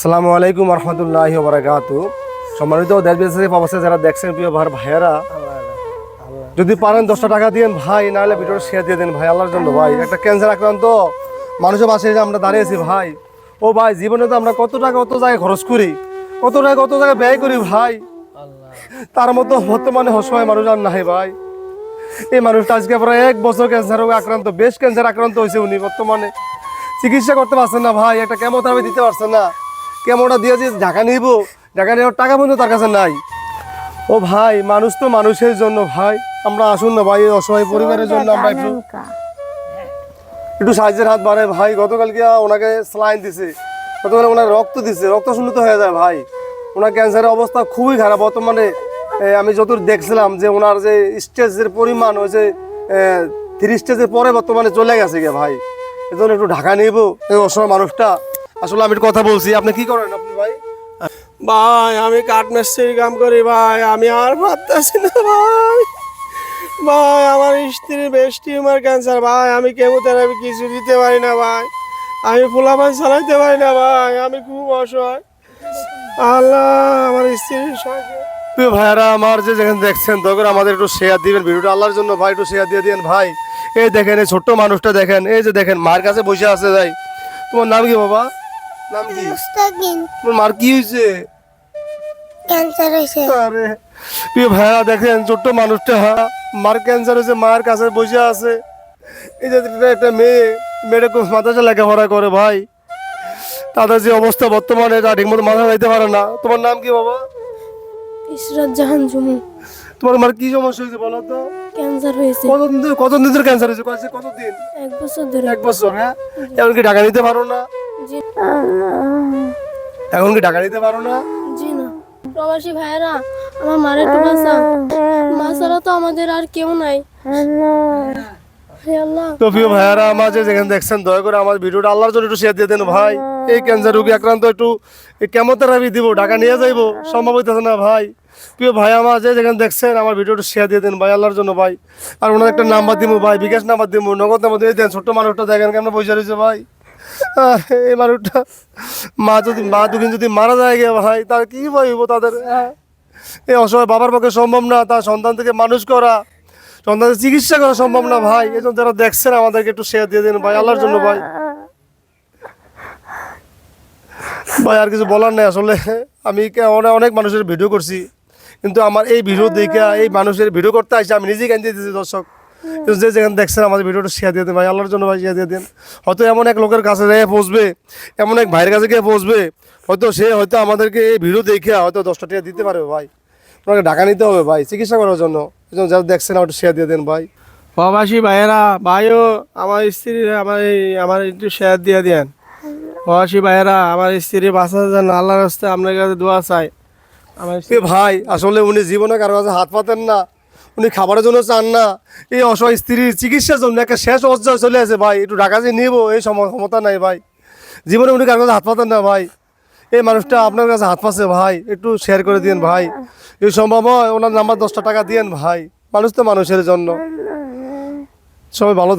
আসসালামু আলাইকুম রহমতুল্লাহ বারাকাতু। সম্মানিত দেশ বিদেশে প্রবাসে যারা দেখছেন, প্রিয় ভাই, ভাইয়েরা, যদি পারেন দশটা টাকা দিয়েন ভাই, নাহলে ভিডিওটা শেয়ার দিয়ে দেন ভাই, আল্লাহর জন্য ভাই। একটা ক্যান্সার আক্রান্ত মানুষের পাশে যে আমরা দাঁড়িয়েছি ভাই। ও ভাই, জীবনে তো আমরা কত টাকা কত জায়গায় খরচ করি, কত টাকা কত জায়গায় ব্যয় করি ভাই। তার মতো বর্তমানে অসহায় মানুষ আর নাই ভাই। এই মানুষটা আজকে প্রায় এক বছর ক্যান্সার আক্রান্ত, বেশ ক্যান্সার আক্রান্ত হয়েছে উনি বর্তমানে। চিকিৎসা করতে পারছেন না ভাই, একটা কেমোথেরাপি দিতে পারছেন না। কেমোটা দিয়ে যে ঢাকা নিব? ঢাকা নেওয়ার টাকা পর্যন্ত তার কাছে নাই। ও ভাই মানুষ তো মানুষের জন্য ভাই। আমরা আসুন না ভাই অসহায় পরিবারের জন্য আমরা একটু একটু সাহায্যের হাত বাড়াই ভাই গতকালকে ওনাকে স্লাইন দিছে। গতকাল ওনার রক্ত দিছে। রক্ত শূন্যত হয়ে যায় ভাই। ওনার ক্যান্সারের অবস্থা খুবই খারাপ। বর্তমানে আমি যতদূর দেখছিলাম যে ওনার যে স্টেজের পরিমাণ ওই যে থ্রি স্টেজের পরে বর্তমানে চলে গেছে গে ভাই। এজন্য একটু ঢাকা নিব। এই অসহায় মানুষটা। আসলে আমি একটু কথা বলছি আপনি কি করেন আপনি ভাই? ভাই আমি কাঠ মিস্ত্রির কাম করি ভাই আমি আর পারতেছি না ভাই। ভাই আমার স্ত্রী বেশ টিউমার ক্যান্সার ভাই আমি কেমোথেরাপি কিছু দিতে পারি না ভাই। আমি ফুলাপান চালাইতে পারি না ভাই আমি খুব অসহায়। আল্লাহ আমার স্ত্রীর সঙ্গে। প্রিয় ভাইয়ারা আমার যে যেখানে দেখছেন তখন আমাদের একটু শেয়ার দিবেন ভিডিওটা আল্লাহর জন্য ভাই একটু শেয়ার দিয়ে দিন ভাই। এই দেখেন এই ছোট্ট মানুষটা দেখেন এই যে দেখেন মার কাছে বসে আছে ভাই। তোমার নাম কি বাবা? নাম কি? মুস্তাকিম তোমার মার কি হয়েছে? ক্যান্সার হয়েছে। আরে প্রিয় ভাইয়া দেখেন ছোট্ট মানুষটা মার ক্যান্সার হয়েছে মায়ের কাছে বসে আছে। এই যে একটা- মেয়ে মেয়েটা খুব মাদ্রাসা লেখাপড়া করে ভাই। তাদের যে অবস্থা বর্তমানে তা ঠিকমতো মাথা লাইতে পারে না। তোমার নাম কি বাবা? ইসরাত জাহান জুমু। তোমার মার কি সমস্যা হয়েছে বলো তো? ক্যান্সার হয়েছে। কতদিন ধরে কতদিন ধরে ক্যান্সার হয়েছে? কতদিন? এক বছর ধরে। এক বছর হ্যাঁ? এখন কি টাকা নিতে পারো না। এখন কি টাকা নিতে পারো না? জি না। প্রবাসী ভাইয়েরা আমার মারে একটু বাঁচা মা ছাড়া তো আমাদের আর কেউ নাই। আল্লাহ। তো প্রিয় ভাইয়ারা আমার যে যেখানে দেখছেন দয়া করে আমার ভিডিওটা আল্লাহর জন্য একটু শেয়ার দিয়ে দেন ভাই। এই ক্যান্সার রোগী আক্রান্ত একটু কেমোথেরাপি দিব ঢাকা নিয়ে যাইবো। সম্ভব হইতেছে না ভাই। প্রিয় ভাই আমার যে যেখানে দেখছেন আমার ভিডিওটা শেয়ার দিয়ে দেন ভাই আল্লাহর জন্য ভাই। আর ওনার একটা নাম্বার দিব ভাই বিকাশ নাম্বার দিব নগদ নাম্বার দিয়ে দেন ছোট্ট মানুষটা দেখেন কেমন পয়সা রয়েছে ভাই। এই মানুষটা মা যদি মা দুদিন যদি মারা যায় গে ভাই, তার কি হইব তাদের হ্যাঁ? এই অসহায় বাবার পক্ষে সম্ভব না, তার সন্তান থেকে মানুষ করা সন্তানের চিকিৎসা করা সম্ভব না ভাই। এই জন্য যারা দেখছেন আমাদেরকে একটু শেয়ার দিয়ে দিন ভাই, আল্লাহর জন্য ভাই। ভাই, আর কিছু বলার নেই আসলে। আমি অনেক অনেক মানুষের ভিডিও করছি, কিন্তু আমার এই ভিডিও দেখে, এই মানুষের ভিডিও করতে আসছে আমি নিজেই কান দিতেছি দর্শক? যে যেখানে দেখছেন আমাদের ভিডিওটা শেয়ার দিয়ে দেন ভাই আল্লাহর জন্য ভাই শেয়ার দিয়ে দেন। হয়তো এমন এক লোকের কাছে যেয়ে পৌঁছবে এমন এক ভাইয়ের কাছে গিয়ে পৌঁছবে হয়তো সে হয়তো আমাদেরকে এই ভিডিও দেখে হয়তো দশটা টাকা দিতে পারবে ভাই। ওনাকে ঢাকা নিতে হবে ভাই চিকিৎসা করার জন্য। এই জন্য যারা দেখছেন আমার শেয়ার দিয়ে দেন ভাই। প্রবাসী ভাইয়েরা ভাইও আমার স্ত্রী আমার এই আমার একটু শেয়ার দিয়ে দেন। প্রবাসী ভাইয়েরা আমার স্ত্রী বাঁচাতে যান আল্লাহর হস্তে আপনার কাছে দোয়া চাই। আমার ভাই আসলে উনি জীবনে কারও কাছে হাত পাতেন না। উনি খাবারের জন্য চান না। এই অসহায় স্ত্রীর চিকিৎসার জন্য একটা শেষ অবস্থায় চলে আছে ভাই। একটু ঢাকা যে নিব, এই ক্ষমতা নাই ভাই। জীবনে উনি কারোর কাছে হাত পাতেন না ভাই। এই মানুষটা আপনার কাছে হাত পাচ্ছে ভাই। একটু শেয়ার করে দিন ভাই। এই সম্ভব হয়, ওনার নাম্বার দশটা টাকা দিয়েন ভাই। মানুষ তো মানুষের জন্য। সবাই ভালো থাক